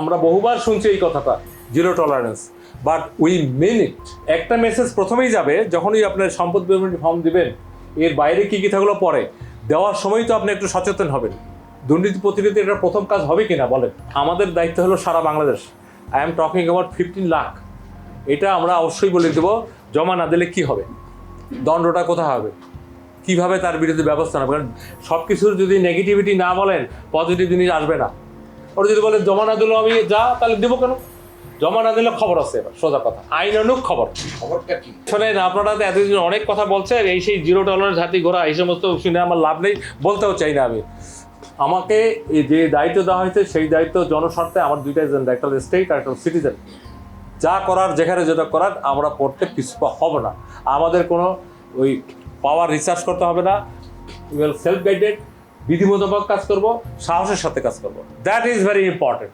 আমরা বহুবার শুনছি এই কথাটা zero tolerance but we mean it একটা মেসেজ প্রথমেই যাবে, যখনই আপনার সম্পদ বিবরণী ফর্ম দিবেন, এর বাইরে কী কী থাকল পরে। দেওয়ার সময় তো আপনি একটু সচেতন হবেন। দুর্নীতি প্রতিরোধে এটা প্রথম কাজ হবে কিনা বলেন। আমাদের দায়িত্ব হলো সারা Bangladesh. I am talking about fifteen lakh এটা আমরা অবশ্যই বলে দেবো, জমা না দিলে কী হবে? দণ্ডটা কোথায় হবে? কীভাবে তার বিরুদ্ধে ব্যবস্থা নেবে? কারণ সব কিছুর যদি নেগেটিভিটি না বলেন পজিটিভ জিনিস আসবে না। ওরা যদি বলে জমা না দিলেও আমি যা তাহলে দেবো কেন? জমা না দিলে খবর আছে এবার সোজা কথা। আইনানুক খবর। খবরটা কি? শোনেন আপনারা তো এতদিন অনেক কথা বলছেন এই সেই জিরো টলারেন্স হাতি ঘোরা এই সমস্ত শুনে আমার লাভ নেই বলতেও চাই না আমি। আমাকে এই যে দায়িত্ব দেওয়া হয়েছে সেই দায়িত্ব জনস্বার্থে আমার দুইটা এজেন্ডা একটা স্টেট আর একটা সিটিজেন যা করার যেখানে যেটা করার আমরা করতে পিছপা হব না। আমাদের কোনো ওই পাওয়ার রিসার্চ করতে হবে না। উইল সেলফ গাইডেড বিধি মোতাবেক কাজ করব সাহসের সাথে কাজ করব। That is very important